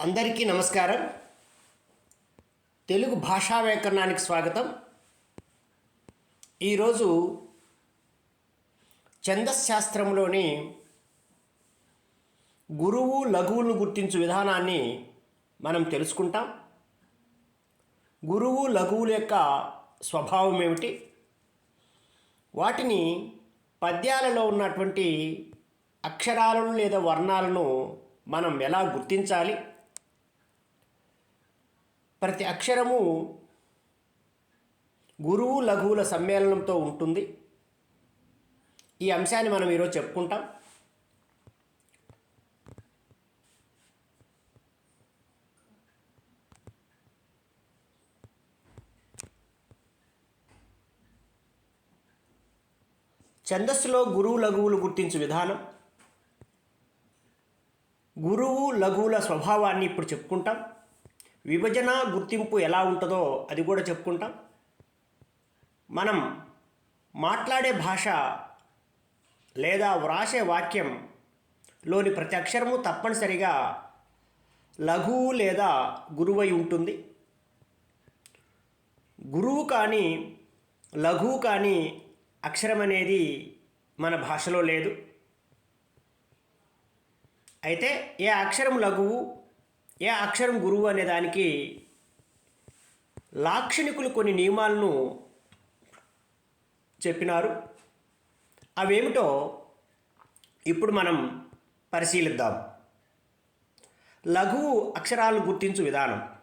అందరికీ నమస్కారం. తెలుగు భాషా వ్యాకరణానికి స్వాగతం. ఈరోజు ఛందశాస్త్రంలోని గురువు లఘువులను గుర్తించు విధానాన్ని మనం తెలుసుకుంటాం. గురువు లఘువుల యొక్క స్వభావం ఏమిటి? వాటిని పద్యాలలో ఉన్నటువంటి అక్షరాలను లేదా వర్ణాలను మనం ఎలా గుర్తించాలి? ప్రతి అక్షరము గురువు లఘువుల సమ్మేళనంతో ఉంటుంది. ఈ అంశాన్ని మనం ఈరోజు చెప్పుకుంటాం. ఛందస్సులో గురువు లఘువులు గుర్తించు విధానం. గురువు లఘువుల స్వభావాన్ని ఇప్పుడు చెప్పుకుంటాం. విభజన గుర్తింపు ఎలా ఉంటుందో అది కూడా చెప్పుకుంటాం. మనం మాట్లాడే భాష లేదా వ్రాసే వాక్యం లోని ప్రతి అక్షరము తప్పనిసరిగా లఘువు లేదా గురువై ఉంటుంది. గురువు కానీ లఘువు కానీ అక్షరం అనేది మన భాషలో లేదు. అయితే ఏ అక్షరం లఘువు ఏ అక్షరం గురువు అనే దానికి లాక్షణికులు కొన్ని నియమాలను చెప్పినారు. అవేమిటో ఇప్పుడు మనం పరిశీలిద్దాం. లఘువు అక్షరాలను గుర్తించు విధానం.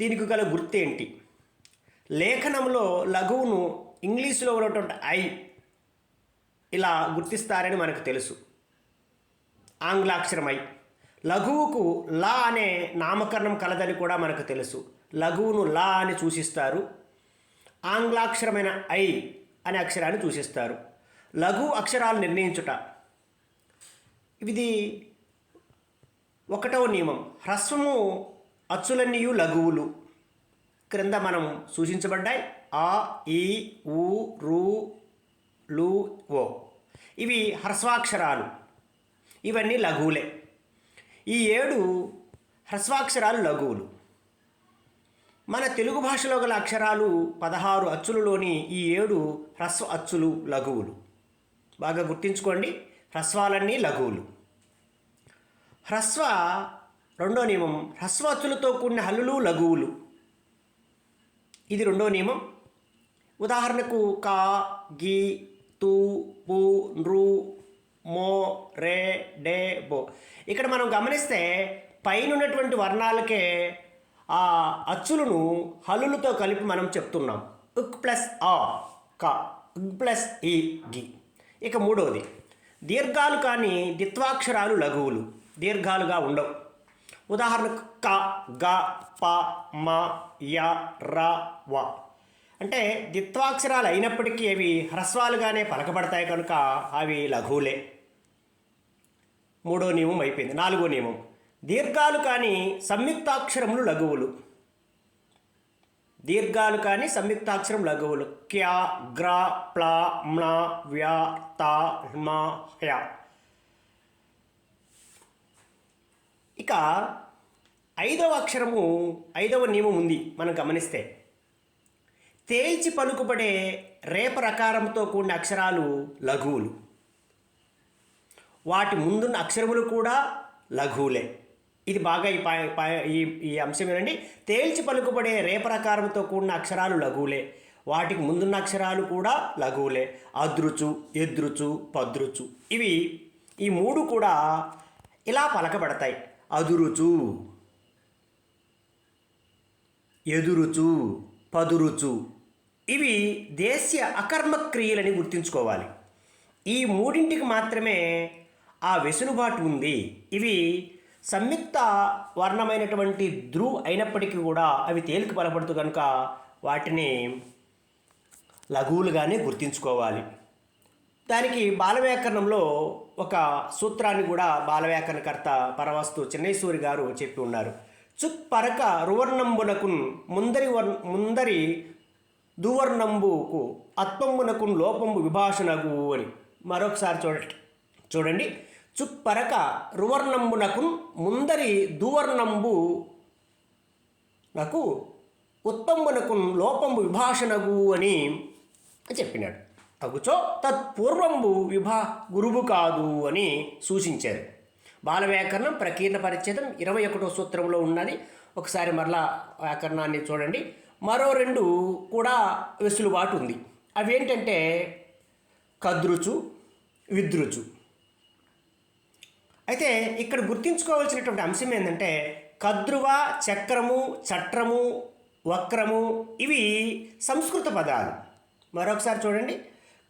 దీనికి గల గుర్తేంటి? లేఖనంలో లఘువును ఇంగ్లీషులో ఉన్నటువంటి ఐ ఇలా గుర్తిస్తారని మనకు తెలుసు. ఆంగ్లాక్షరం ఐ లఘువుకు లా అనే నామకరణం కలదని కూడా మనకు తెలుసు. లఘువును లా అని సూచిస్తారు. ఆంగ్లాక్షరమైన ఐ అనే అక్షరాన్ని సూచిస్తారు. లఘు అక్షరాలు నిర్ణయించుట. ఇది ఒకటవ నియమం. హ్రస్వము అచ్చులన్నీయు లఘువులు. క్రింద మనం సూచించబడ్డాయి ఆ ఈ ఊ రు లు ఓ. ఇవి హ్రస్వాక్షరాలు. ఇవన్నీ లఘువులే. ఈ ఏడు హ్రస్వాక్షరాలు లఘువులు. మన తెలుగు భాషలో గల అక్షరాలు పదహారు అచ్చులలోని ఈ ఏడు హ్రస్వ అచ్చులు లఘువులు. బాగా గుర్తుంచుకోండి హ్రస్వాలన్నీ లఘువులు. హ్రస్వ రెండో నియమం హ్రస్వ అచ్చులతో కూడిన హల్లులు లఘువులు. ఇది రెండో నియమం. ఉదాహరణకు కా గి తు పూ నృ మో రే డే బో ఇక్కడ మనం గమనిస్తే పైన ఉన్నటువంటి వర్ణాలకే ఆ అచ్చులను హలులతో కలిపి మనం చెప్తున్నాం. ఉక్ ప్లస్ ఆ క ఉక్ ప్లస్ ఈ గి. ఇక మూడవది దీర్ఘాలు కానీ దిత్వాక్షరాలు లఘువులు దీర్ఘాలుగా ఉండవు. ఉదాహరణకు క గ ప మ య ర వ. అంటే దిత్వాక్షరాలు అయినప్పటికీ అవి హ్రస్వాలుగానే పలకబడతాయి కనుక అవి లఘువులే. మూడో నియమం అయిపోయింది. నాలుగో నియమం. దీర్ఘాలు కానీ సంయుక్తాక్షరములు లఘువులు. దీర్ఘాలు కానీ సంయుక్తాక్షరం లఘువులు. క్యా గ్ర ప్ల మ్న వ్యా తా మ హ్య. ఇక ఐదవ అక్షరము ఐదవ నియమం ఉంది మనం గమనిస్తే. తేల్చి పలుకుబడే రేప రకారంతో కూడిన అక్షరాలు లఘువులు. వాటి ముందున్న అక్షరములు కూడా లఘువులే. ఇది బాగా ఈ ఈ ఈ అంశం ఏంటంటే తేల్చి పలుకుబడే రేపరకారంతో కూడిన అక్షరాలు లఘువులే. వాటికి ముందున్న అక్షరాలు కూడా లఘువులే. అదృచు ఎదృచు పద్రుచు. ఇవి ఈ మూడు కూడా ఇలా పలకబడతాయి. అదురుచు ఎదురుచు పదురుచు. ఇవి దేశీయ అకర్మ క్రియలని గుర్తుంచుకోవాలి. ఈ మూడింటికి మాత్రమే ఆ వెసులుబాటు ఉంది. ఇవి సంయుక్త వర్ణమైనటువంటి ధ్రువ్ అయినప్పటికీ కూడా అవి తేలిక బలపడుతూ కనుక వాటిని లఘువులుగానే గుర్తుంచుకోవాలి. దానికి బాలవ్యాకరణంలో ఒక సూత్రాన్ని కూడా బాలవ్యాకరణకర్త పరవస్తు చెన్నైసూరి గారు చెప్పి ఉన్నారు. చుక్ పరక రువర్ణంబునకు ముందరి వర్ ముందరి దువర్ణంబుకు అత్వంబునకు లోపంబు విభాషణగు అని. మరొకసారి చూడ చూడండి. చుప్పరక రువర్ణంబునకు ముందరి దువర్ణంబు నాకు ఉత్తంబునకు లోపంబు విభాషణగు అని చెప్పినాడు. తగుచో తత్పూర్వంబు విభా గురువు కాదు అని సూచించారు. బాల వ్యాకరణం ప్రకీర్ణ పరిచ్ఛేదం ఇరవై ఒకటో సూత్రంలో ఉన్నది. ఒకసారి మరలా వ్యాకరణాన్ని చూడండి. మరో రెండు కూడా వెసులుబాటు ఉంది. అవి ఏంటంటే కద్రుచు విద్రుచు. అయితే ఇక్కడ గుర్తుంచుకోవాల్సినటువంటి అంశం ఏంటంటే కద్రువ చక్రము చట్రము వక్రము ఇవి సంస్కృత పదాలు. మరొకసారి చూడండి.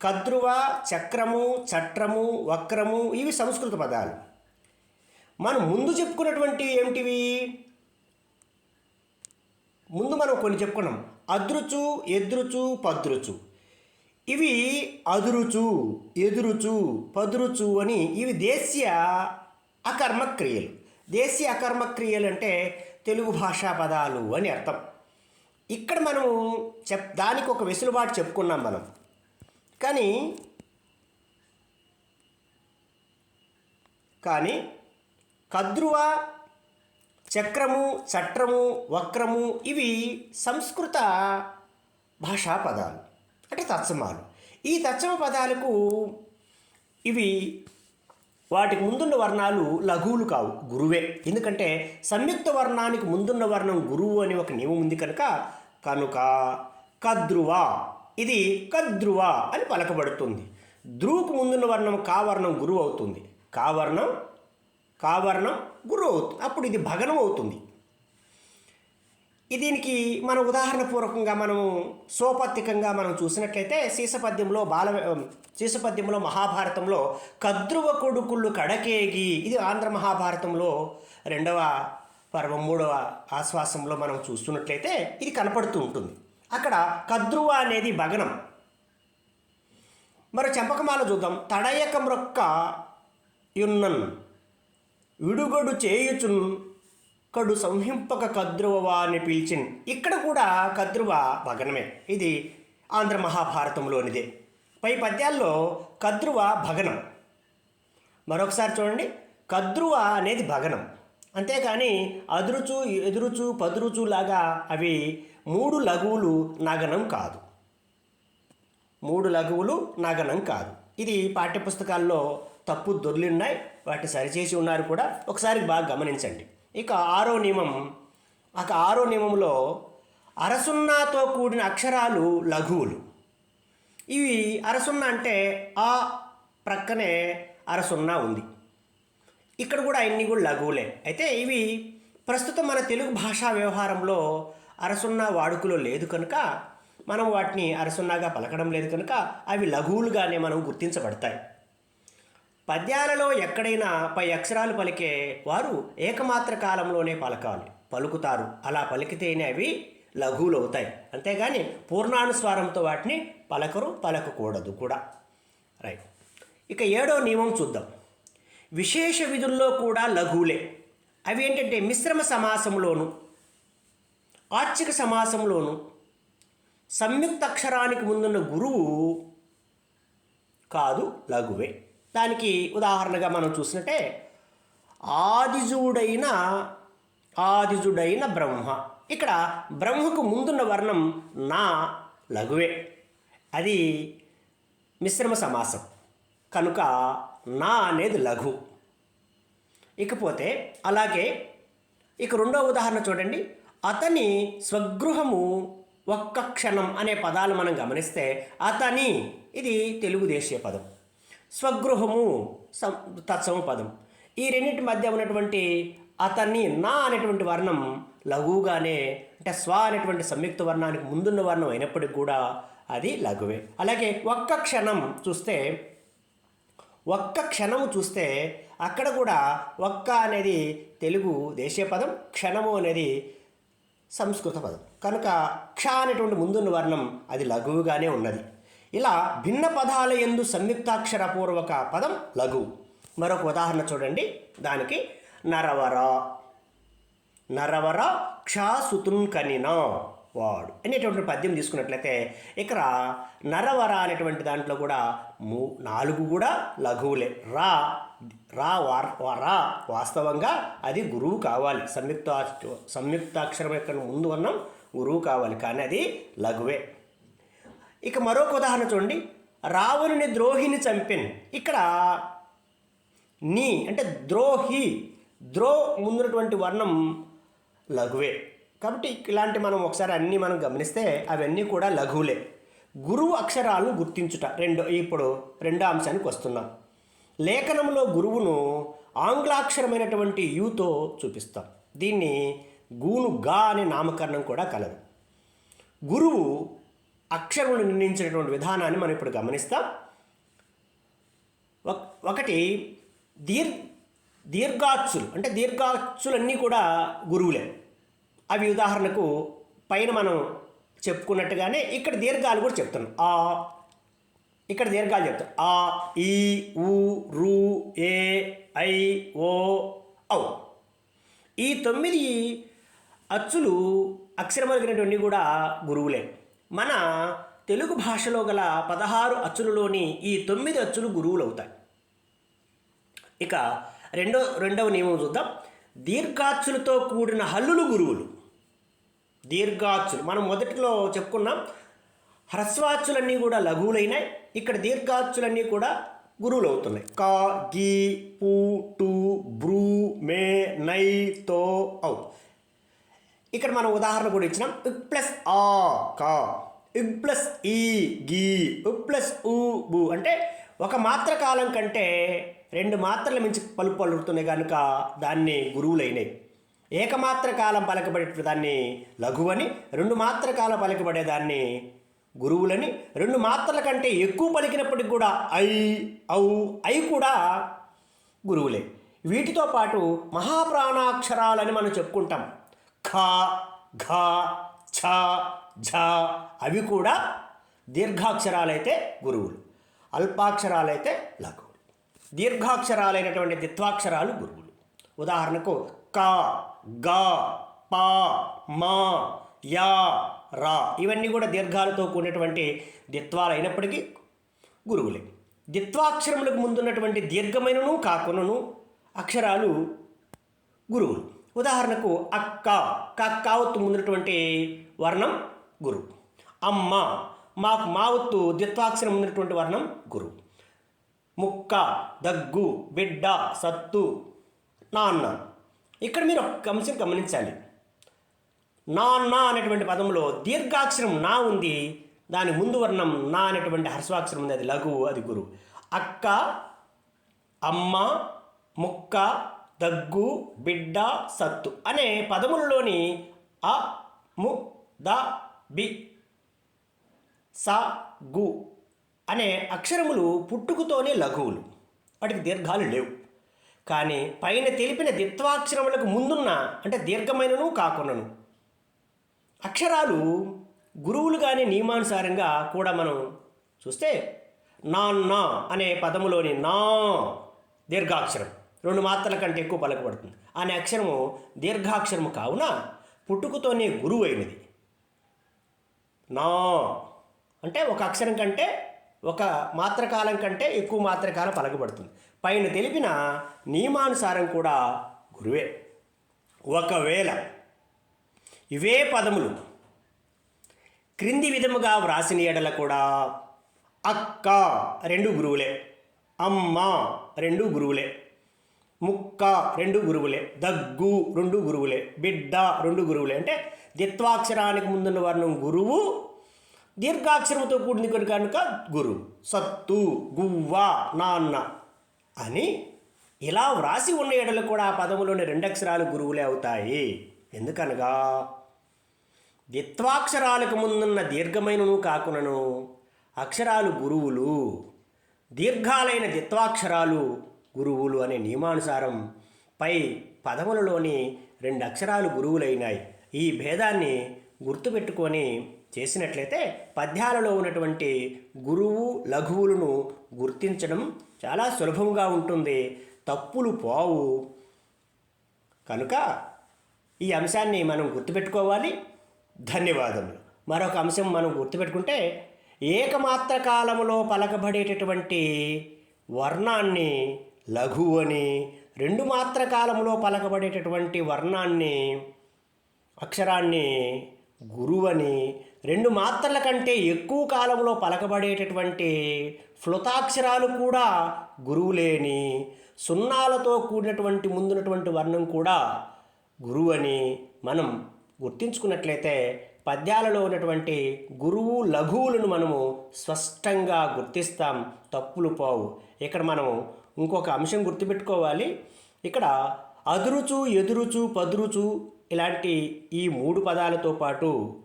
కద్రువ చక్రము చట్రము వక్రము ఇవి సంస్కృత పదాలు. మనం ముందు చెప్పుకున్నటువంటి ఏమిటివి? ముందు మనం కొన్ని చెప్పుకున్నాం. అదృచు ఎదురుచు పద్రుచు ఇవి అదురుచు ఎదురుచు పదురుచు అని ఇవి దేశీయ అకర్మక్రియలు. దేశీయ అకర్మక్రియలు అంటే తెలుగు భాషా పదాలు అని అర్థం. ఇక్కడ మనం చెప్ దానికి ఒక వెసులుబాటు చెప్పుకున్నాం మనం. కానీ కానీ కద్రువ చక్రము చట్రము వక్రము ఇవి సంస్కృత భాషా పదాలు. అంటే తత్సమాలు. ఈ తత్సమ పదాలకు ఇవి వాటికి ముందున్న వర్ణాలు లఘువులు కావు గురువే. ఎందుకంటే సంయుక్త వర్ణానికి ముందున్న వర్ణం గురువు అని ఒక నియమం ఉంది కనుక కనుక కద్రువ. ఇది కద్రువ అని పలకబడుతుంది. ధ్రువుకు ముందున్న వర్ణం కావర్ణం గురువు అవుతుంది. కావర్ణం కావర్ణం గురువు అవుతుంది. అప్పుడు ఇది భగనం అవుతుంది. దీనికి మన ఉదాహరణపూర్వకంగా మనము సోపత్తికంగా మనం చూసినట్లయితే శీసపద్యంలో బాల శీసపద్యంలో మహాభారతంలో కద్రువ కొడుకుళ్ళు కడకేగి ఇది ఆంధ్ర మహాభారతంలో రెండవ పర్వం మూడవ ఆశ్వాసంలో మనం చూస్తున్నట్లయితే ఇది కనపడుతూ ఉంటుంది. అక్కడ కద్రువ అనేది భగనం. మరి చెంపకమాల చూద్దాం. తడయక మ్రొక్క యున్నన్ విడుగొడు చేయుచున్ కడు సంహింపక కద్రువ అని పిలిచిన్. ఇక్కడ కూడా కద్రువ భగనమే. ఇది ఆంధ్ర మహాభారతంలోనిదే. పై పద్యాల్లో కద్రువ భగనం. మరొకసారి చూడండి. కద్రువ అనేది భగనం. అంతేకాని అదురుచు ఎదురుచు పదురుచు లాగా అవి మూడు లఘువులు నగనం కాదు. మూడు లఘువులు నగనం కాదు. ఇది పాఠ్యపుస్తకాల్లో తప్పు దొర్లున్నాయి. వాటిని సరిచేసి ఉన్నారు కూడా. ఒకసారి బాగా గమనించండి. ఇక ఆరో నియమం. ఒక ఆరో నియమంలో అరసున్నాతో కూడిన అక్షరాలు లఘువులు. ఇవి అరసున్న అంటే ఆ ప్రక్కనే అరసున్నా ఉంది. ఇక్కడ కూడా అన్ని కూడా లఘువులే. అయితే ఇవి ప్రస్తుతం మన తెలుగు భాషా వ్యవహారంలో అరసున్నా వాడుకలో లేదు కనుక మనం వాటిని అరసున్నాగా పలకడం లేదు కనుక అవి లఘువులుగానే మనం గుర్తించబడతాయి. పద్యాలలో ఎక్కడైనా పై అక్షరాలు పలికే వారు ఏకమాత్ర కాలంలోనే పలకాలి. పలుకుతారు. అలా పలికితేనే అవి లఘువులు అవుతాయి అంతేగాని పూర్ణానుస్వారంతో వాటిని పలకరు పలకకూడదు కూడా. రైట్. ఇక ఏడో నియమం చూద్దాం. విశేష విధుల్లో కూడా లఘువులే. అవి ఏంటంటే మిశ్రమ సమాసంలోను ఆర్చిక సమాసంలోను సంయుక్త అక్షరానికి ముందున్న గురువు కాదు లఘువే. దానికి ఉదాహరణగా మనం చూసినట్టే ఆదిజుడైన ఆదిజుడైన బ్రహ్మ. ఇక్కడ బ్రహ్మకు ముందున్న వర్ణం నా లఘువే. అది మిశ్రమ సమాసం. కనుక నా అనేది లఘు. ఇకపోతే అలాగే ఇక రెండో ఉదాహరణ చూడండి. అతని స్వగృహము ఒక్క క్షణం అనే పదాలు మనం గమనిస్తే అతని ఇది తెలుగు దేశీయ పదం. స్వగృహము సం తత్సమ పదం ఈ రెండింటి మధ్య ఉన్నటువంటి అతన్ని నా అనేటువంటి వర్ణం లఘువుగానే అంటే స్వ అనేటువంటి సంయుక్త వర్ణానికి ముందున్న వర్ణం అయినప్పటికీ కూడా అది లఘువే. అలాగే ఒక్క క్షణం చూస్తే ఒక్క క్షణము చూస్తే అక్కడ కూడా ఒక్క అనేది తెలుగు దేశీయ పదం క్షణము అనేది సంస్కృత పదం. కనుక క్ష అనేటువంటి ముందున్న వర్ణం అది లఘువుగానే ఉన్నది. ఇలా భిన్న పదాల ఎందు సంయుక్తాక్షరపూర్వక పదం లఘువు మరొక ఉదాహరణ చూడండి. దానికి నరవర. నరవర క్షాసుతున్ కనినా వాడు అనేటువంటి పద్యం తీసుకున్నట్లయితే ఇక్కడ నరవర అనేటువంటి దాంట్లో కూడా మూ నాలుగు కూడా లఘువులే. రా రా వార్ రా వాస్తవంగా అది గురువు కావాలి. సంయుక్త సంయుక్తాక్షరం యొక్క ముందు అన్నం గురువు కావాలి. కానీ అది లఘువే. ఇక మరొక ఉదాహరణ చూడండి. రావణుని ద్రోహిని చంపెన్. ఇక్కడ నీ అంటే ద్రోహి ద్రో ముందున్నటువంటి వర్ణం లఘువే. కాబట్టి ఇలాంటి మనం ఒకసారి అన్నీ మనం గమనిస్తే అవన్నీ కూడా లఘువులే. గురువు అక్షరాలను గుర్తించుట. రెండో ఇప్పుడు రెండో అంశానికి వస్తున్నాం. లేఖనంలో గురువును ఆంగ్లాక్షరమైనటువంటి యూతో చూపిస్తాం. దీన్ని గూను గా అనే నామకరణం కూడా కలదు. గురువు అక్షరములు నిర్ణయించినటువంటి విధానాన్ని మనం ఇప్పుడు గమనిస్తాం. ఒకటి దీర్ దీర్ఘాచ్చులు అంటే దీర్ఘాచ్చులన్నీ కూడా గురువులే. అవి ఉదాహరణకు పైన మనం చెప్పుకున్నట్టుగానే ఇక్కడ దీర్ఘాలు కూడా చెప్తున్నాం. ఆ ఇక్కడ దీర్ఘాలు చెప్తాం. ఆ ఈ ఊ రు ఏ ఐ ఓ ఔ. ఈ తొమ్మిది అచ్చులు అక్షరమలిగినటువంటి కూడా గురువులే. మన తెలుగు భాషలో గల పదహారు అచ్చులలోని ఈ తొమ్మిది అచ్చులు గురువులు అవుతాయి ఇక రెండో రెండవ నియమం చూద్దాం. దీర్ఘాచ్చులతో కూడిన హల్లులు గురువులు. దీర్ఘాచ్చులు మనం మొదటిలో చెప్పుకున్నాం. హ్రస్వాచ్చులన్నీ కూడా లఘువులైనాయి. ఇక్కడ దీర్ఘాచ్చులన్నీ కూడా గురువులు అవుతున్నాయి కా గీ పు టు బ్రూ మే నై తో ఔ. ఇక్కడ మనం ఉదాహరణ కూడా ఇచ్చినాం. ఇక్ ప్లస్ ఆ కా. ఇగ్ ప్లస్ ఈ గీ. ఉప్ ప్లస్ ఊ బు అంటే ఒక మాత్ర కాలం కంటే రెండు మాత్రల మించి పలుపు పలుకుతున్నాయి కనుక దాన్ని గురువులైనవి ఏకమాత్ర కాలం పలకబడే దాన్ని లఘువని రెండు మాత్ర కాలం పలకబడే దాన్ని గురువులని రెండు మాత్రల కంటే ఎక్కువ పలికినప్పటికి కూడా ఐ ఔ ఐ కూడా గురువులే. వీటితో పాటు మహాప్రాణాక్షరాలని మనం చెప్పుకుంటాం. ఖ ఘ ఛ ఝ అవి కూడా దీర్ఘాక్షరాలైతే గురువులు. అల్పాక్షరాలైతే లఘువులు. దీర్ఘాక్షరాలైనటువంటి దిత్వాక్షరాలు గురువులు. ఉదాహరణకు క గ ప మ యా రా ఇవన్నీ కూడా దీర్ఘాలతో కూడినటువంటి ద్విత్వాలు అయినప్పటికీ గురువులే. దిత్వాక్షరములకు ముందున్నటువంటి దీర్ఘమైనను కాకునను అక్షరాలు గురువులు. ఉదాహరణకు అక్క కక్కావత్తు ముందున్నటువంటి వర్ణం గురువు అమ్మ మాకు మావత్తు ద్విత్వాక్షరం ఉన్నటువంటి వర్ణం గురు. ముక్క దగ్గు బిడ్డ సత్తు నాన్న. ఇక్కడ మీరు ఒక అంశం గమనించాలి. నాన్న అనేటువంటి పదంలో దీర్ఘాక్షరం నా ఉంది దాని ముందు వర్ణం నా అనేటువంటి హర్స్వాక్షరం ఉంది అది లఘువు అది గురు. అక్క అమ్మ ముక్క దగ్గు బిడ్డ సత్తు అనే పదములలోని అ ము ద బి స గు అనే అక్షరములు పుట్టుకతోనే లఘువులు. వాటికి దీర్ఘాలు లేవు. కానీ పైన తెలిపిన దిత్వాక్షరములకు ముందున్న అంటే దీర్ఘమైనను కాకున్నను. అక్షరాలు గురువులుగానే నియమానుసారంగా కూడా మనం చూస్తే నా అనే పదములోని నా దీర్ఘాక్షరం. రెండు మాత్రల కంటే ఎక్కువ పలకబడుతుంది. అనే అక్షరము దీర్ఘాక్షరము కావున పుట్టుకతోనే గురువు అయినది నా అంటే ఒక అక్షరం కంటే ఒక మాత్రకాలం కంటే ఎక్కువ మాత్రకాలం పలకబడుతుంది. పైన తెలిపిన నియమానుసారం కూడా గురువే. ఒకవేళ ఇవే పదములు క్రింది విధముగా వ్రాసిన ఎడల కూడా అక్క రెండు గురువులే అమ్మ రెండు గురువులే. ముక్క రెండు గురువులే దగ్గు రెండు గురువులే బిడ్డ రెండు గురువులే. అంటే దిత్వాక్షరానికి ముందున్న వర్ణం గురువు దీర్ఘాక్షరముతో కూడింది కనుక కనుక గురువు. సత్తు గువ్వ నాన్న అని ఇలా వ్రాసి ఉన్న ఎడలు కూడా ఆ పదములోని రెండక్షరాలు గురువులే అవుతాయి. ఎందుకనగా? దిత్వాక్షరాలకు ముందున్న దీర్ఘమైనను కాకునను అక్షరాలు గురువులు దీర్ఘాలైన దిత్వాక్షరాలు గురువులు అనే నియమానుసారం పై పదములలోని రెండు అక్షరాలు గురువులైనాయి. ఈ భేదాన్ని గుర్తుపెట్టుకొని చేసినట్లయితే పద్యాలలో ఉన్నటువంటి గురువు లఘువులను గుర్తించడం చాలా సులభంగా ఉంటుంది. తప్పులు పోవు. కనుక ఈ అంశాన్ని మనం గుర్తుపెట్టుకోవాలి. ధన్యవాదములు. మరొక అంశం మనం గుర్తుపెట్టుకుంటే ఏకమాత్ర కాలములో పలకబడేటటువంటి వర్ణాన్ని లఘు అని రెండు మాత్ర కాలంలో పలకబడేటటువంటి వర్ణాన్ని అక్షరాన్ని గురువని రెండు మాత్రల కంటే ఎక్కువ కాలంలో పలకబడేటటువంటి ఫ్లుతాక్షరాలు కూడా గురువులేని సున్నాలతో కూడినటువంటి ముందున్నటువంటి వర్ణం కూడా గురువు అని మనం గుర్తించుకున్నట్లయితే పద్యాలలో ఉన్నటువంటి గురువు లఘువులను మనము స్పష్టంగా గుర్తిస్తాం. తప్పులు పోవు. ఇక్కడ మనం ఇంకొక అంశం గుర్తుపెట్టుకోవాలి. ఇక్కడ అదురుచు ఎదురుచు పదురుచు ఇలాంటి ఈ మూడు పదాలతో పాటు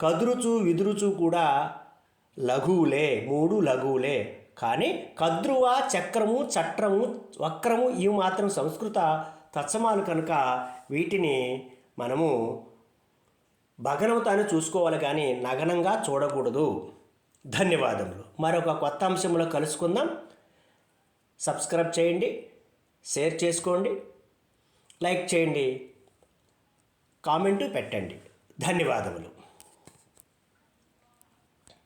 కదురుచు విదురుచు కూడా లఘువులే మూడు లఘువులే. కానీ కద్రువ చక్రము చట్రము వక్రము ఇవి మాత్రం సంస్కృత తత్సమాలు కనుక వీటిని మనము భగనవతాన్ని చూసుకోవాలి కానీ నగనంగా చూడకూడదు. ధన్యవాదములు. మరొక కొత్త అంశంలో కలుసుకుందాం. సబ్స్క్రైబ్ చేయండి షేర్ చేసుకోండి లైక్ చేయండి కామెంటు పెట్టండి. ధన్యవాదములు.